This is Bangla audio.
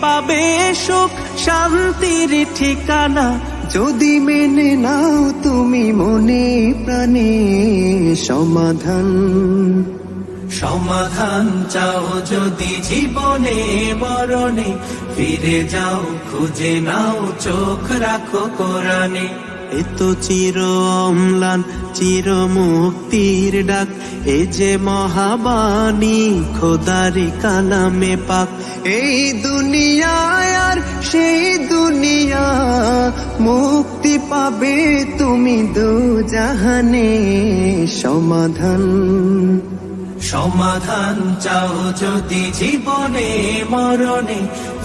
পাবে সুখ, শান্তির ঠিকানা। যদি মেনে নাও তুমি মনে প্রাণে সমাধান। সমাধান চাও যদি জীবনে বরণে ফিরে যাও, খুঁজে নাও, চোখ রাখো কোরআনে। এ তো চির অম্লান, চির মুক্তির ডাক। এ যে মহাবাণী, খোদারি কালামে পাক। এই দুনিয়ায় আর সেই দুনিয়া, মুক্তি পাবে তুমি দু জাহানে সমাধান সমাধান চাও যদি জীবনে, মরণে।